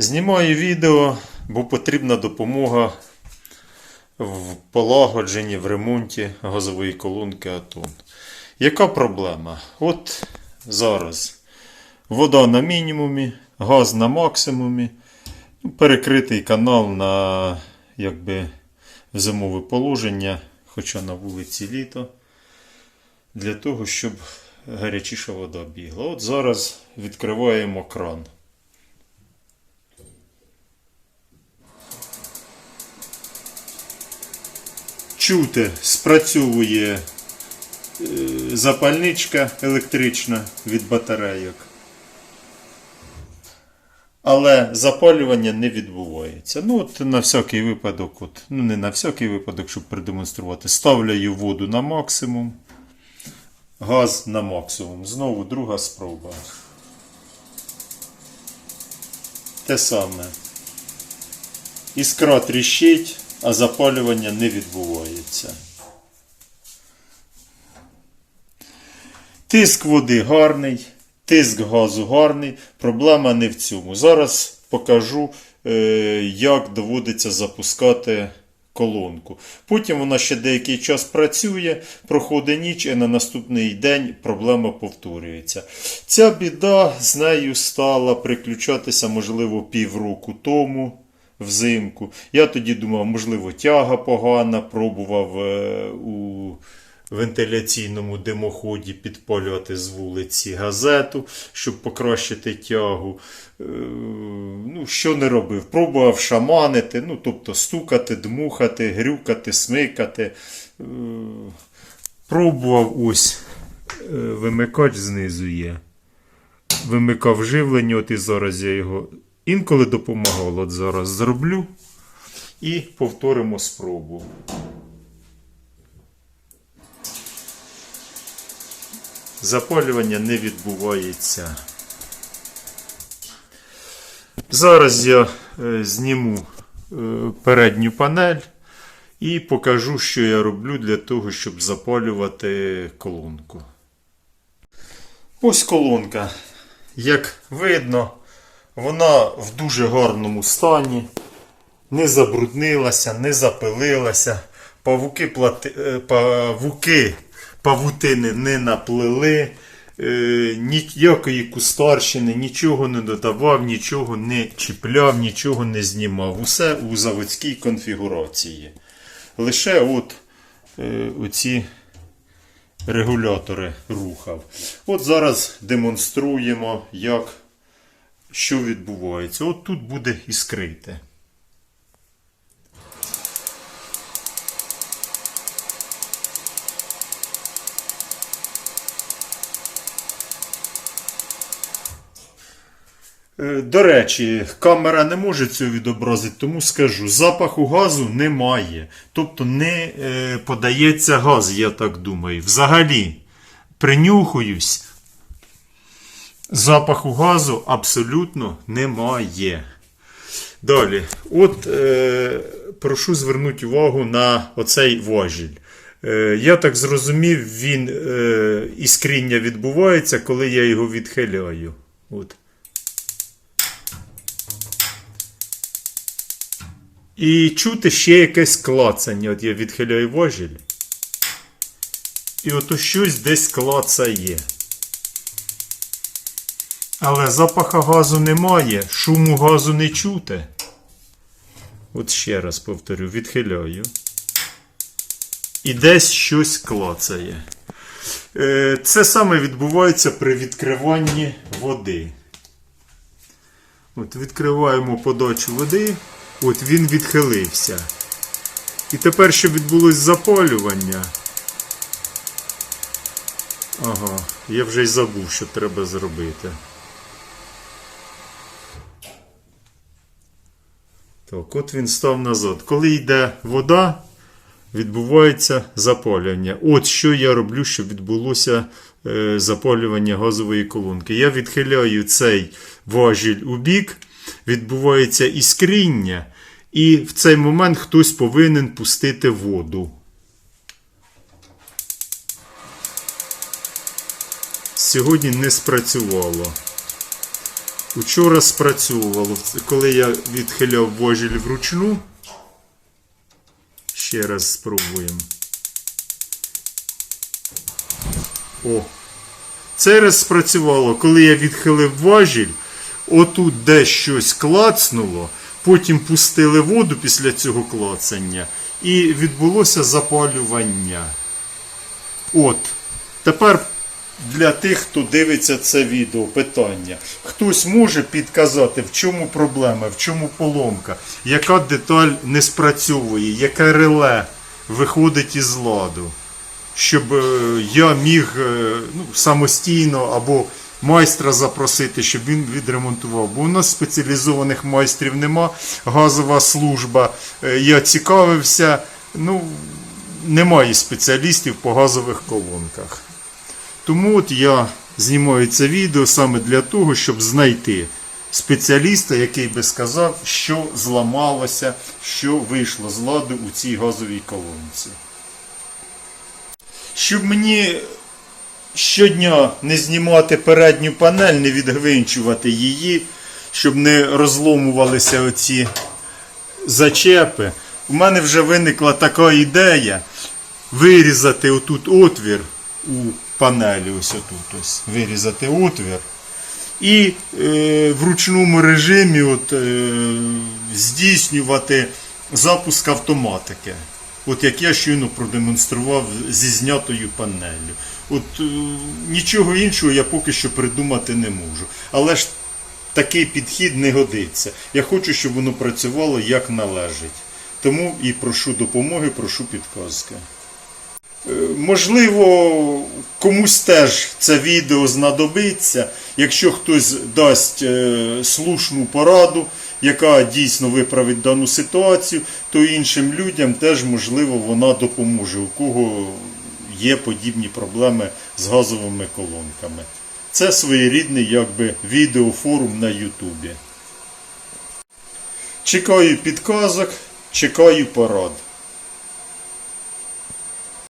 Знімаю відео, бо потрібна допомога в полагодженні, в ремонті газової колонки Атон. Яка проблема? От зараз вода на мінімумі, газ на максимумі, ну, перекритий канал на якби, зимове положення, хоча на вулиці літо, для того, щоб гарячіша вода бігла. От зараз відкриваємо кран. Чути, спрацьовує е, запальничка електрична від батарейок. Але запалювання не відбувається. Ну, от на всякий випадок, от, ну не на всякий випадок, щоб продемонструвати. Ставляю воду на максимум. Газ на максимум. Знову друга спроба. Те саме. Іскра тріщить, а запалювання не відбувається. Тиск води гарний, тиск газу гарний. Проблема не в цьому. Зараз покажу, е, як доводиться запускати колонку. Потім вона ще деякий час працює, проходить ніч, і на наступний день проблема повторюється. Ця біда з нею стала приключатися, можливо, півроку тому. Взимку. Я тоді думав, можливо, тяга погана, пробував е, у вентиляційному димоході підпалювати з вулиці газету, щоб покращити тягу. Е, ну, що не робив? Пробував шаманити, ну, тобто стукати, дмухати, грюкати, смикати. Е, пробував ось вимикач знизу є. Вимикав живлення, от і зараз я його інколи допомагав. От зараз зроблю і повторимо спробу. Запалювання не відбувається. Зараз я е, зніму е, передню панель і покажу, що я роблю для того, щоб запалювати колонку. Ось колонка. Як видно, вона в дуже гарному стані. Не забруднилася, не запилилася. Павуки, плати... е, павуки павутини не наплели. Е, Ніякої кустарщини, нічого не додавав, нічого не чіпляв, нічого не знімав. Усе у заводській конфігурації. Лише от е, оці регулятори рухав. От зараз демонструємо, як що відбувається. От тут буде іскрити. Е, До речі, камера не може цього відобразити, тому скажу, запаху газу немає. Тобто не е, подається газ, я так думаю. Взагалі, принюхуюсь, запаху газу абсолютно немає. Далі, от е, прошу звернути увагу на оцей важіль. Е, я так зрозумів, він е, іскріння відбувається, коли я його відхиляю. От. І чути ще якесь клацання. От я відхиляю важіль. І ото щось десь клацає. Але запаха газу немає, шуму газу не чути. От ще раз повторю, відхиляю. І десь щось клацає. Е, Це саме відбувається при відкриванні води. От Відкриваємо подачу води. От він відхилився. І тепер, що відбулось запалювання. Ага, я вже й забув, що треба зробити. Так, от він став назад. Коли йде вода, відбувається запалювання. От що я роблю, щоб відбулося е, запалювання газової колонки. Я відхиляю цей важіль у бік, відбувається іскріння, і в цей момент хтось повинен пустити воду. Сьогодні не спрацювало. Учора спрацьовувало, коли я відхиляв важіль вручну. Ще раз спробуємо. О. Це раз спрацювало, коли я відхилив важіль, отут десь щось клацнуло, потім пустили воду після цього клацання, і відбулося запалювання. От. Тепер для тих, хто дивиться це відео, питання. Хтось може підказати, в чому проблема, в чому поломка, яка деталь не спрацьовує, яке реле виходить із ладу, щоб е, я міг е, ну, самостійно або майстра запросити, щоб він відремонтував. Бо у нас спеціалізованих майстрів нема, газова служба. Е, Я цікавився, ну, немає спеціалістів по газових колонках. Тому от я знімаю це відео саме для того, щоб знайти спеціаліста, який би сказав, що зламалося, що вийшло з ладу у цій газовій колонці. Щоб мені щодня не знімати передню панель, не відгвинчувати її, щоб не розломувалися оці зачепи. У мене вже виникла така ідея вирізати отут отвір у панелі, ось отут ось, вирізати отвір. І е, в ручному режимі от, е, здійснювати запуск автоматики. От як я щойно продемонстрував зі знятою панеллю. От е, нічого іншого я поки що придумати не можу. Але ж такий підхід не годиться. Я хочу, щоб воно працювало як належить. Тому і прошу допомоги, прошу підказки. Е, Можливо, комусь теж це відео знадобиться, якщо хтось дасть е, слушну пораду, яка дійсно виправить дану ситуацію, то іншим людям теж можливо вона допоможе, у кого є подібні проблеми з газовими колонками. Це своєрідний якби відеофорум на Ютубі. Чекаю підказок, чекаю порад.